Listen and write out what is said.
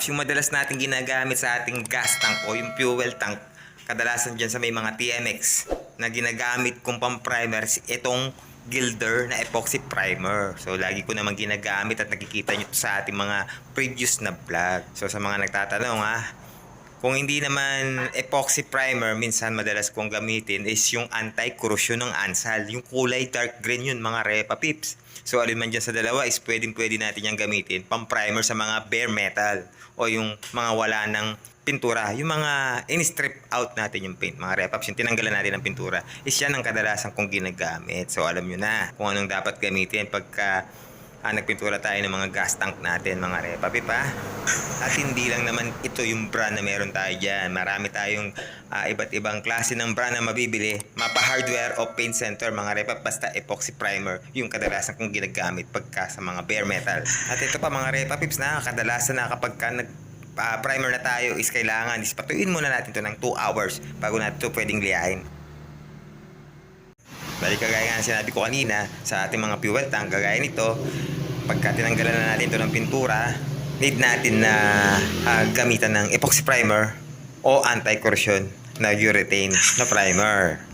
repaps, yung madalas natin ginagamit sa ating gas tank o yung fuel tank, kadalasan dyan sa may mga TMX na ginagamit kong pang-primer, itong Gilder na epoxy primer. So, lagi ko naman ginagamit at nakikita nyo sa ating mga previous na vlog. So, sa mga nagtatanong ha, kung hindi naman epoxy primer, minsan madalas kong gamitin is yung anti-corrosion ng Ansal. Yung kulay dark green yun, mga Repa Pips. So, alin man dyan sa dalawa is pwedeng pwede natin yung gamitin pang primer sa mga bare metal o yung mga wala ng pintura. Yung mga in-strip out natin yung paint, mga repaps, yung tinanggalan natin ng pintura, is yan ang kadalasan kong ginagamit. So, alam nyo na kung anong dapat gamitin pagka ah, nagpintura tayo ng mga gas tank natin, mga repapip ha. At hindi lang naman ito yung brand na meron tayo dyan. Marami tayong ah, iba't ibang klase ng brand na mabibili. Mapa hardware o paint center, mga repap, basta epoxy primer, yung kadalasan kong ginagamit pagka sa mga bare metal. At ito pa mga repapips na kadalasan na kapag ka nag ah, primer na tayo is kailangan is patuin muna natin to ng 2 hours bago natin to pwedeng liyahin. Balik kagaya nga ng sinabi ko kanina sa ating mga fuel tank, kagaya nito, pagka tinanggalan na natin ito ng pintura, need natin na ah, gamitan ng epoxy primer o anti-corrosion na urethane na primer.